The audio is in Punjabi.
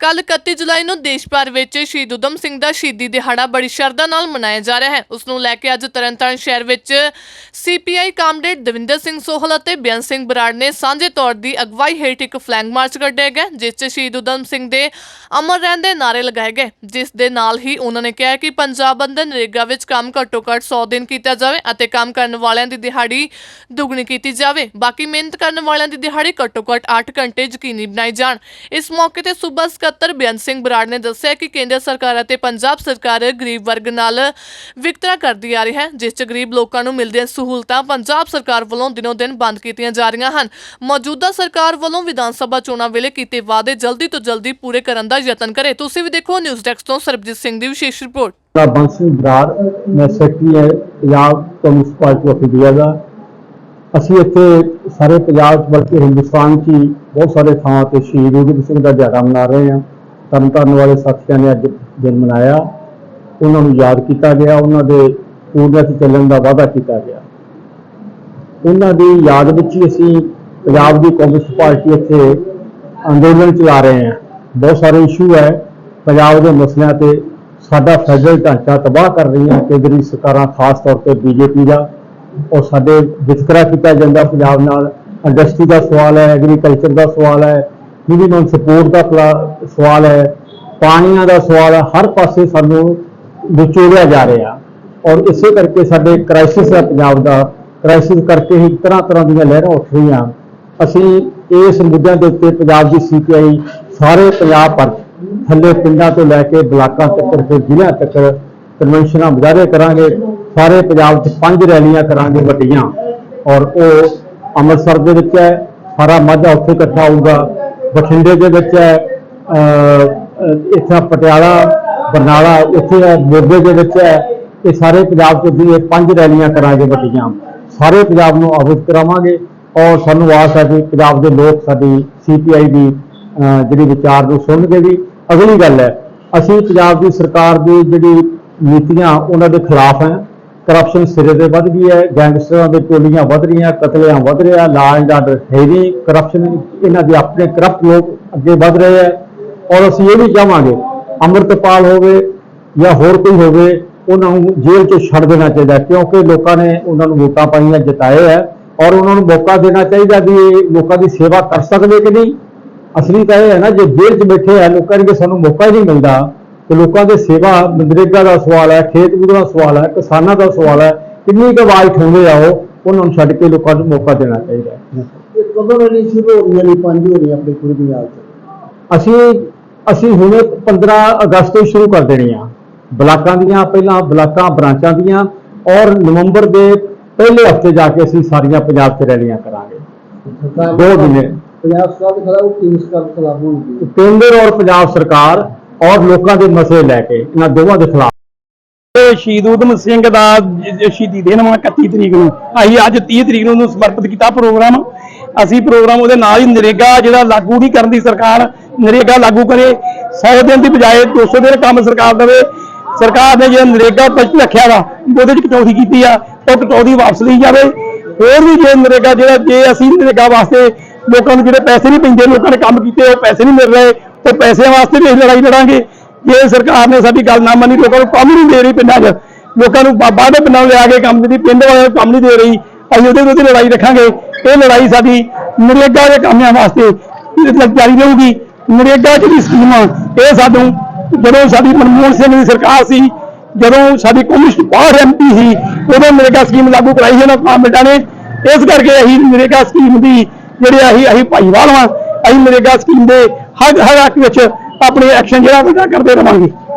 ਕੱਲ 31 ਜੁਲਾਈ ਨੂੰ ਦੇਸ਼ ਭਰ ਵਿੱਚ ਸ਼ਹੀਦ ਉਦਮ ਸਿੰਘ ਦਾ ਸ਼ਹੀਦੀ ਦਿਹਾੜਾ ਬੜੀ ਸ਼ਰਧਾ ਨਾਲ ਮਨਾਇਆ ਜਾ ਰਿਹਾ ਹੈ। ਉਸ ਨੂੰ ਲੈ ਕੇ ਅੱਜ ਤਰਨਤਾਰਨ ਸ਼ਹਿਰ ਵਿੱਚ ਸੀਪੀਆਈ ਕਾਮਰੇਡ ਦਵਿੰਦਰ ਸਿੰਘ ਸੋਹਲ ਅਤੇ ਬਿਆਨ ਸਿੰਘ ਬਰਾੜ ਨੇ ਸਾਂਝੇ ਤੌਰ ਦੀ ਅਗਵਾਈ ਹੇਠ ਇੱਕ ਫਲੈਗ ਮਾਰਚ ਕੱਢਿਆ ਗਿਆ, ਜਿਸ 'ਚ ਸ਼ਹੀਦ ਉਦਮ ਸਿੰਘ ਦੇ ਅਮਰ ਰਹਿਣ ਦੇ ਨਾਰੇ ਲਗਾਏ ਗਏ। ਜਿਸ ਦੇ ਨਾਲ ਹੀ ਉਹਨਾਂ ਨੇ ਕਿਹਾ ਕਿ ਪੰਜਾਬ ਅੰਦਰ ਨਰੇਗਾ ਵਿੱਚ ਕੰਮ ਘੱਟੋ ਘੱਟ 100 ਦਿਨ ਕੀਤਾ ਜਾਵੇ ਅਤੇ ਕੰਮ ਕਰਨ ਵਾਲਿਆਂ ਦੀ ਦਿਹਾੜੀ ਦੁੱਗਣੀ ਕੀਤੀ ਜਾਵੇ। ਬਾਕੀ ਮਿਹਨਤ ਕਰਨ ਵਾਲਿਆਂ ਦੀ ਦਿਹਾੜੀ ਘੱਟੋ ਘੱਟ 8 ਘੰਟੇ ਯਕੀਨੀ ਬਣਾਈ ਜਾਣ। ਇਸ ਮੌਕੇ ਤੇ ਸੂਬਾ ਸਕੱਤਰ ਬੇਅੰਤ ਸਿੰਘ ਬਰਾੜ ਨੇ ਦੱਸਿਆ ਕਿ ਕੇਂਦਰ ਸਰਕਾਰ ਅਤੇ ਪੰਜਾਬ ਸਰਕਾਰ ਗਰੀਬ ਵਰਗ ਨਾਲ ਵਿਤਕਰਾ ਕਰਦੀ ਆ ਰਹੀ ਹੈ, ਜਿਸ 'ਚ ਗਰੀਬ ਲੋਕਾਂ ਨੂੰ ਮਿਲਦੀਆਂ ਸਹੂਲਤਾਂ ਪੰਜਾਬ ਸਰਕਾਰ ਵੱਲੋਂ ਦਿਨੋ ਦਿਨ ਬੰਦ ਕੀਤੀਆਂ ਜਾ ਰਹੀਆਂ ਹਨ। ਮੌਜੂਦਾ ਸਰਕਾਰ ਵੱਲੋਂ ਵਿਧਾਨ ਸਭਾ ਚੋਣਾਂ ਵੇਲੇ ਕੀਤੇ ਵਾਅਦੇ ਜਲਦੀ ਤੋਂ ਜਲਦੀ ਪੂਰੇ ਕਰਨ ਦਾ ਯਤਨ ਕਰੇ। ਤੁਸੀਂ ਵੀ ਦੇਖੋ ਨਿਊਜ਼ ਡੈਸਕ ਤੋਂ ਸਰਬਜੀਤ ਸਿੰਘ ਦੀ ਵਿਸ਼ੇਸ਼ ਰਿਪੋਰਟ। ਬੰਸ ਸਿੰਘ ਬਰਾੜ, ਮੈਂ ਸੈਕਟਰੀ ਹੈ, Punjab communist party of India ਦਾ। ਅਸੀਂ ਇੱਥੇ ਸਾਰੇ ਪੰਜਾਬ 'ਚ ਬਲਕਿ ਹਿੰਦੁਸਤਾਨ 'ਚ ਹੀ ਬਹੁਤ ਸਾਰੇ ਥਾਵਾਂ ਤੇ ਸ਼ਹੀਦ ਉਦਮ ਸਿੰਘ ਦਾ ਦਿਹਾੜਾ ਮਨਾ ਰਹੇ ਹਾਂ। ਤਰਨਤਾਰਨ ਵਾਲੇ ਸਾਥੀਆਂ ਨੇ ਅੱਜ ਦਿਨ ਮਨਾਇਆ। ਉਹਨਾਂ ਨੂੰ ਯਾਦ ਕੀਤਾ ਗਿਆ। ਉਹਨਾਂ ਦੇ ਪੂਰਨਿਆਂ 'ਚ ਚੱਲਣ ਦਾ ਵਾਅਦਾ ਕੀਤਾ ਗਿਆ। ਉਹਨਾਂ ਦੀ ਯਾਦ ਵਿੱਚ ਹੀ ਅਸੀਂ ਪੰਜਾਬ ਦੀ ਕਾਂਗਰਸ ਪਾਰਟੀ ਇੱਥੇ ਅੰਦੋਲਨ ਚਲਾ ਰਹੇ ਹਾਂ। ਬਹੁਤ ਸਾਰੇ ਇਸ਼ੂ ਹੈ। ਪੰਜਾਬ ਦੇ ਮਸਲਿਆਂ ਤੇ ਸਾਡਾ ਫੈਡਰਲ ਢਾਂਚਾ ਤਬਾਹ ਕਰ ਰਹੀਆਂ। ਕੇਂਦਰੀ ਸਰਕਾਰਾਂ ਖਾਸ ਤੌਰ ਤੇ ਬੀਜੇਪੀ ਦਾ। ਔਰ ਸਾਡੇ ਵਿਤਕਰਾ ਕੀਤਾ ਜਾਂਦਾ ਪੰਜਾਬ ਨਾਲ ਇੰਡਸਟਰੀ ਦਾ ਸਵਾਲ ਹੈ ਐਗਰੀਕਲਚਰ ਦਾ ਸਵਾਲ ਹੈ ਮਿਨੀਮਮ ਸਪੋਰਟ ਦਾ ਸਵਾਲ ਹੈ, ਪਾਣੀਆਂ ਦਾ ਸਵਾਲ ਹੈ, ਹਰ ਪਾਸੇ ਸਾਨੂੰ ਵਿਚੋਲਿਆ ਜਾ ਰਿਹਾ। ਔਰ ਇਸੇ ਕਰਕੇ ਸਾਡੇ ਕ੍ਰਾਈਸਿਸ ਹੈ ਪੰਜਾਬ ਦਾ ਕ੍ਰਾਈਸਿਸ ਕਰਕੇ ਹੀ ਤਰ੍ਹਾਂ ਤਰ੍ਹਾਂ ਦੀਆਂ ਲਹਿਰਾਂ ਉੱਠ ਰਹੀਆਂ। ਅਸੀਂ ਇਸ ਮੁੱਦਿਆਂ ਦੇ ਉੱਤੇ ਪੰਜਾਬ ਦੀ ਸੀਪੀਆਈ ਸਾਰੇ ਪੰਜਾਬ ਭਰ ਥੱਲੇ ਪਿੰਡਾਂ ਤੋਂ ਲੈ ਕੇ ਬਲਾਕਾਂ ਤੱਕ ਤੇ ਜ਼ਿਲ੍ਹਿਆਂ ਤੱਕ ਕਨਵੈਨਸ਼ਨਾਂ ਮੁਜ਼ਾਹਰੇ ਕਰਾਂਗੇ। ਸਾਰੇ ਪੰਜਾਬ 'ਚ ਪੰਜ ਰੈਲੀਆਂ ਕਰਾਂਗੇ ਵੱਡੀਆਂ ਔਰ ਉਹ ਅੰਮ੍ਰਿਤਸਰ ਦੇ ਵਿੱਚ ਹੈ ਸਾਰਾ ਮਾਝਾ ਉੱਥੇ ਇਕੱਠਾ ਹੋਊਗਾ ਬਠਿੰਡੇ ਦੇ ਵਿੱਚ ਹੈ ਅਹ, ਇੱਥੇ ਪਟਿਆਲਾ ਬਰਨਾਲਾ ਇੱਥੇ ਹੈ ਮੋਗੇ ਦੇ ਵਿੱਚ ਹੈ ਇਹ ਸਾਰੇ ਪੰਜਾਬ 'ਚ ਵੀ ਇਹ ਪੰਜ ਰੈਲੀਆਂ ਕਰਾਂਗੇ ਵੱਡੀਆਂ। ਸਾਰੇ ਪੰਜਾਬ ਨੂੰ ਅਵਗਤ ਕਰਾਵਾਂਗੇ ਔਰ ਸਾਨੂੰ ਆਸ ਹੈ ਕਿ ਪੰਜਾਬ ਦੇ ਲੋਕ ਸਾਡੀ ਸੀਪੀਆਈ ਦੀ ਜਿਹੜੀ ਵਿਚਾਰ ਨੂੰ ਸੁਣਨਗੇ ਵੀ ਅਗਲੀ ਗੱਲ ਹੈ ਅਸੀਂ ਪੰਜਾਬ ਦੀ ਸਰਕਾਰ ਦੀ ਜਿਹੜੀ ਨੀਤੀਆਂ ਉਹਨਾਂ ਦੇ ਖਿਲਾਫ ਹੈ ਕਰਪਸ਼ਨ ਸਿਰੇ ਤੇ ਵੱਧ ਗਈ ਹੈ ਗੈਂਗਸਟਰਾਂ ਦੇ ਟੋਲੀਆਂ ਵੱਧ ਰਹੀਆਂ, ਕਤਲੇਆਮ ਵੱਧ ਰਿਹਾ ਲਾ ਐਂਡ ਆਰਡਰ ਹੈ ਕਰਪਸ਼ਨ ਇਹਨਾਂ ਦੇ ਆਪਣੇ ਕਰਪਟ ਲੋਕ ਅੱਗੇ ਵੱਧ ਰਹੇ ਹੈ। ਔਰ ਅਸੀਂ ਇਹ ਵੀ ਚਾਹਾਂਗੇ, ਅੰਮ੍ਰਿਤਪਾਲ ਹੋਵੇ ਜਾਂ ਹੋਰ ਕੋਈ ਹੋਵੇ, ਉਹਨਾਂ ਨੂੰ ਜੇਲ੍ਹ 'ਚ ਛੱਡ ਦੇਣਾ ਚਾਹੀਦਾ ਕਿਉਂਕਿ ਲੋਕਾਂ ਨੇ ਉਹਨਾਂ ਨੂੰ ਵੋਟਾਂ ਪਾਈਆਂ, ਜਿਤਾਏ ਹੈ। ਔਰ ਉਹਨਾਂ ਨੂੰ ਮੌਕਾ ਦੇਣਾ ਚਾਹੀਦਾ ਵੀ ਇਹ ਲੋਕਾਂ ਦੀ ਸੇਵਾ ਕਰ ਸਕਦੇ ਕਿ ਨਹੀਂ। ਅਸਲੀ ਤਾਂ ਇਹ ਹੈ ਨਾ, ਜੇ ਜੇਲ੍ਹ 'ਚ ਬੈਠੇ ਹੈ, ਲੋਕਾਂ ਨੂੰ ਸਾਨੂੰ ਮੌਕਾ ਹੀ ਨਹੀਂ ਮਿਲਦਾ। ਤੇ ਲੋਕਾਂ ਦੇ ਸੇਵਾ ਮਨਰੇਗਾ ਦਾ ਸਵਾਲ ਹੈ ਖੇਤ ਬੀਜ ਦਾ ਸਵਾਲ ਹੈ ਕਿਸਾਨਾਂ ਦਾ ਸਵਾਲ ਹੈ ਕਿੰਨੀ ਕੁ ਆਵਾਜ਼ ਉਠਾਉਂਦੇ ਆ ਉਹ ਉਹਨਾਂ ਨੂੰ ਛੱਡ ਕੇ ਲੋਕਾਂ ਨੂੰ ਮੌਕਾ ਦੇਣਾ ਚਾਹੀਦਾ ਹੈ। ਇਹ ਕਦੋਂ ਵਾਲੀ ਸ਼ੁਰੂ ਹੋ ਰਹੀਆਂ ਨੇ ਪੰਜ ਹੋ ਰਹੀਆਂ ਆਪਣੇ ਪੂਰੇ ਪੰਜਾਬ 'ਚ? ਅਸੀਂ ਅਸੀਂ ਹੁਣੇ 15 ਅਗਸਤ ਤੋਂ ਸ਼ੁਰੂ ਕਰ ਦੇਣੀਆਂ ਬਲਾਕਾਂ ਦੀਆਂ ਪਹਿਲਾਂ ਬਲਾਕਾਂ ਬ੍ਰਾਂਚਾਂ ਦੀਆਂ ਔਰ ਨਵੰਬਰ ਦੇ ਪਹਿਲੇ ਹਫ਼ਤੇ ਜਾ ਕੇ ਅਸੀਂ ਸਾਰੀਆਂ ਪੰਜਾਬ 'ਚ ਰੈਲੀਆਂ ਕਰਾਂਗੇ। ਦੋ ਮਹੀਨੇ। ਪੰਜਾਬ ਸਰਕਾਰ ਦੇ ਖਿਲਾਫ ਕੇਂਦਰ ਔਰ ਪੰਜਾਬ ਸਰਕਾਰ ਔਰ ਲੋਕਾਂ ਦੇ ਮਸਲੇ ਲੈ ਕੇ, ਇਹਨਾਂ ਦੋਵਾਂ ਦੇ ਖਿਲਾਫ। ਸ਼ਹੀਦ ਊਧਮ ਸਿੰਘ ਦਾ ਸ਼ਹੀਦੀ ਦਿਨ ਵਾ 31 ਤਰੀਕ ਨੂੰ। ਅਸੀਂ ਅੱਜ 30 ਤਰੀਕ ਨੂੰ ਉਹਨੂੰ ਸਮਰਪਿਤ ਕੀਤਾ ਪ੍ਰੋਗਰਾਮ। ਅਸੀਂ ਪ੍ਰੋਗਰਾਮ ਉਹਦੇ ਨਾਲ ਹੀ ਨਰੇਗਾ ਜਿਹੜਾ ਲਾਗੂ ਨਹੀਂ ਕਰਨ ਦੀ ਸਰਕਾਰ, ਨਰੇਗਾ ਲਾਗੂ ਕਰੇ। 100 ਦਿਨ ਦੀ ਬਜਾਏ 200 ਦਿਨ ਕੰਮ ਸਰਕਾਰ ਦੇਵੇ। ਸਰਕਾਰ ਨੇ ਜਿਹੜਾ ਨਰੇਗਾ ਬਜਟ ਰੱਖਿਆ ਵਾ, ਉਹਦੇ ਚ ਕਟੌਤੀ ਕੀਤੀ ਆ, ਉਹ ਕਟੌਤੀ ਵਾਪਸ ਲਈ ਜਾਵੇ। ਹੋਰ ਵੀ ਜੇ ਨਰੇਗਾ ਜਿਹੜਾ, ਜੇ ਅਸੀਂ ਨਰੇਗਾ ਵਾਸਤੇ ਲੋਕਾਂ ਨੂੰ ਜਿਹੜੇ ਪੈਸੇ ਨਹੀਂ ਪੈਂਦੇ, ਲੋਕਾਂ ਨੇ ਕੰਮ ਕੀਤੇ, ਉਹ ਪੈਸੇ ਨਹੀਂ ਮਿਲ ਰਹੇ ਤੇ ਪੈਸਿਆਂ ਵਾਸਤੇ ਵੀ ਅਸੀਂ ਲੜਾਈ ਲੜਾਂਗੇ। ਜੇ ਸਰਕਾਰ ਨੇ ਸਾਡੀ ਗੱਲ ਨਾ ਮੰਨੀ, ਲੋਕਾਂ ਨੂੰ ਕੰਮ ਨਹੀਂ ਦੇ ਰਹੀ ਪਿੰਡਾਂ 'ਚ। ਲੋਕਾਂ ਨੂੰ ਬਾਹਰਲੇ ਪਿੰਡਾਂ ਨੂੰ ਲਿਆ ਕੇ ਕੰਮ ਦੀ ਪਿੰਡ ਵਾਲਿਆਂ ਨੂੰ ਕੰਮ ਨਹੀਂ ਦੇ ਰਹੀ। ਅਸੀਂ ਉਹਦੇ ਵਿਰੁੱਧ ਲੜਾਈ ਰੱਖਾਂਗੇ। ਇਹ ਲੜਾਈ ਸਾਡੀ ਨਰੇਗਾ ਦੇ ਕੰਮਾਂ ਵਾਸਤੇ ਜਾਰੀ ਰਹੂਗੀ। ਨਰੇਗਾ ਜਿਹੜੀ ਸਕੀਮ ਆ, ਇਹ ਸਾਨੂੰ ਜਦੋਂ ਸਾਡੀ ਮਨਮੋਹਨ ਸਿੰਘ ਦੀ ਸਰਕਾਰ ਸੀ, ਜਦੋਂ ਸਾਡੀ ਕਮਿਸ਼ਨ ਬਾਹਰ ਐਮਪੀ ਸੀ, ਉਦੋਂ ਨਰੇਗਾ ਸਕੀਮ ਲਾਗੂ ਕਰਾਈ ਸੀ ਉਹਨਾਂ ਕਾਮਰੇਡਾਂ ਨੇ। ਇਸ ਕਰਕੇ ਅਸੀਂ ਨਰੇਗਾ ਸਕੀਮ ਦੀ ਜਿਹੜੇ ਅਸੀਂ ਅਸੀਂ ਭਾਈਵਾਲ ਵਾਂ, ਅਸੀਂ ਨਰੇਗਾ ਸਕੀਮ ਦੇ ਹਰ ਹਰ ਹੱਕ ਵਿੱਚ ਆਪਣੇ ਐਕਸ਼ਨ ਜਿਹੜਾ ਵੱਡਾ ਕਰਦੇ ਰਵਾਂਗੇ।